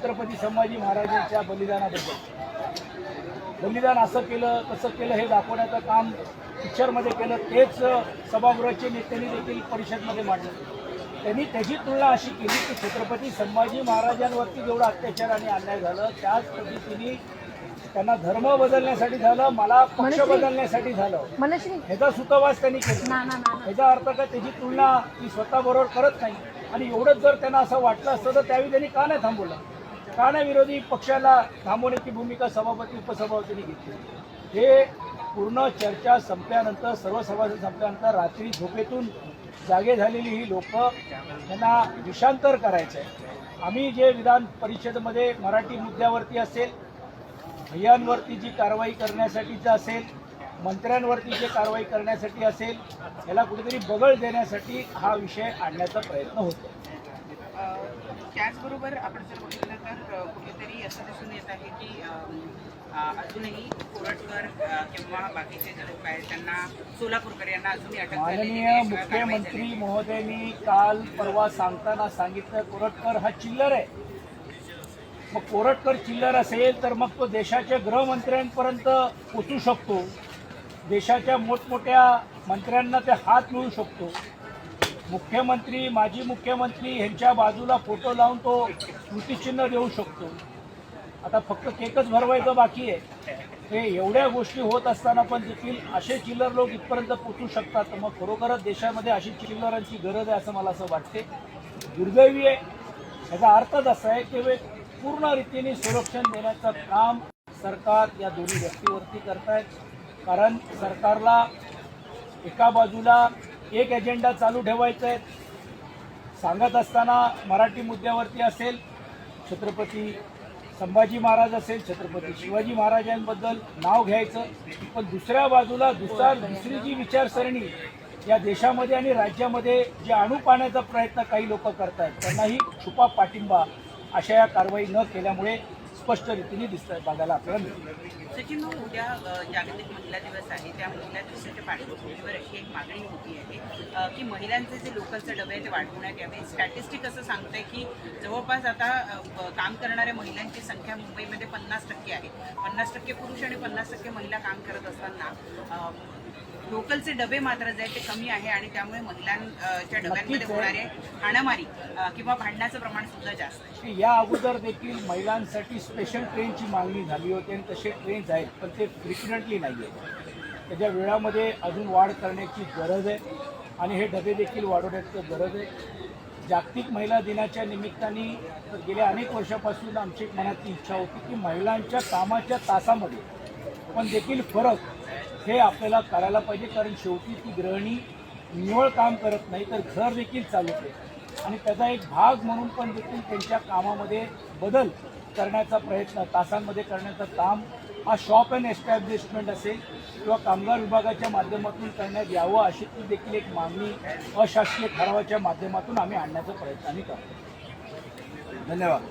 छत्रपती संभाजी महाराजांच्या बलिदानाबद्दल. बलिदान असं केलं तसं केलं हे दाखवण्याचं काम पिक्चरमध्ये केलं तेच सभागृहाचे नेत्यांनी देखील परिषदमध्ये मांडलं. त्यांनी त्याची तुलना अशी केली की छत्रपती संभाजी महाराजांवरती जेवढा अत्याचार आणि अन्याय झालं त्याच पद्धतीने त्यांना धर्म बदलण्यासाठी झालं मला पक्ष. बदलण्यासाठी झालं. ह्याचा सुतवास त्यांनी केला. ह्याचा अर्थ काय? त्याची तुलना ती स्वतःबरोबर करत नाही. आणि एवढंच जर त्यांना असं वाटलं असतं तर त्यावेळी त्यांनी का नाही थांबवलं? का विरोधी पक्षाला थांबवण्याची भूमिका सभापती उपसभापतींनी घेतली हे पूर्ण चर्चा संपल्यानंतर सर्व सभासद संपल्यानंतर रात्री झोपेतून जागे झालेली ही लोक त्यांना विषांतर करायचं आहे आम्ही जे विधान परिषदेमध्ये मराठी मुद्द्यावरती असेल भैयांवरती जी कारवाई करण्यासाठीचं असेल मंत्र्यांवरती जे कारवाई करण्यासाठी असेल याला कुठेतरी बगळ देण्यासाठी हा विषय आणण्याचा प्रयत्न होतो त्याचबरोबर आपण जर बघितलं तर कुठेतरी असं दिसून येत आहे की अजूनही कोरटकर किंवा बाकीचे जे लोक आहेत त्यांना सोलापूरकर यांना अजूनही अटक माननीय मुख्यमंत्री महोदयांनी काल परवा सांगताना सांगितलं कोरटकर हा चिल्लर आहे. मग कोरटकर चिल्लर असेल तर मग तो देशाच्या गृहमंत्र्यांपर्यंत पोचू शकतो. देशाच्या मोठमोठ्या मंत्र्यांना ते हात मिळू शकतो. मुख्यमंत्री माजी मुख्यमंत्री यांच्या बाजूला फोटो लावून तो स्मृतिचिन्ह देऊ शकतो. आता फक्त केकच भरवायचं बाकी आहे. हे एवढ्या गोष्टी होत असताना पण देखील असे चिल्लर लोक इथपर्यंत पोचू शकतात. तर मग खरोखरच देशामध्ये अशी चिल्लरांची गरज आहे असं मला असं वाटते. दुर्दैवी आहे. याचा अर्थच असा आहे की पूर्ण रीतीने संरक्षण देण्याचं काम सरकार या दोन्ही व्यक्तीवरती करतायत. कारण सरकारला एका बाजूला एक एजेंडा चालू ठेवायचा आहे. सांगत असताना मराठी मुद्द्यावरती असेल छत्रपती संभाजी महाराज असेल छत्रपती शिवाजी महाराजांबद्दल नाव घ्यायचं. पण दुसऱ्या बाजूला दुसरा दुसरी जी विचारसरणी या देशामध्ये आणि राज्यामध्ये जे आणू पाहण्याचा प्रयत्न काही लोक करत आहेत त्यांनाही छुपा पाठिंबा अशा या कारवाई न केल्यामुळे स्पष्ट रीतीने दिसत बघायला आपल्याला सचिन भाऊ, उद्या जागतिक महिला दिवस आहे. त्या महिला दिवसाच्या पार्श्वभूमीवर अशी एक मागणी होती आहे की महिलांचे जे लोकलचे डबे आहे ते वाढवण्यात यावे. स्टॅटिस्टिक असं सांगतंय की जवळपास आता काम करणाऱ्या महिलांची संख्या मुंबईमध्ये पन्नास टक्के आहे. पन्नास टक्के पुरुष आणि पन्नास टक्के महिला काम करत असताना लोकलचे डबे मात्र जे आहे ते कमी आहे आणि त्यामुळे महिलांच्या डब्यांमध्ये आहे. होणारे हाणामारी किंवा भांडण्याचं प्रमाण सुद्धा जास्त आहे. या अगोदर देखील महिलांसाठी स्पेशल ट्रेनची मागणी झाली होती आणि तसे ट्रेन्स आहेत पण ते फ्रिक्वेंटली नाही आहेत. त्याच्या वेळामध्ये अजून वाढ करण्याची गरज आहे आणि हे डबे देखील वाढवण्याची गरज आहे. जागतिक महिला दिनाच्या निमित्ताने गेल्या अनेक वर्षापासून आमची एक मनातली इच्छा होती की महिलांच्या कामाच्या तासामध्ये पण देखील फरक हे आपल्याला करायला पाहिजे कारण शेवटी ती गृहिणी निवळ काम करत नाही तर घर देखील चालवते आणि त्याचा एक भाग म्हणून पण देखील त्यांच्या कामामध्ये बदल करण्याचा प्रयत्न तासांमध्ये करण्याचं काम हा शॉप अँड एस्टॅब्लिशमेंट असेल किंवा कामगार विभागाच्या माध्यमातून करण्यात यावं अशी ती देखील एक मागणी अशासकीय ठरावाच्या माध्यमातून आम्ही आणण्याचा प्रयत्न आम्ही करतो. धन्यवाद.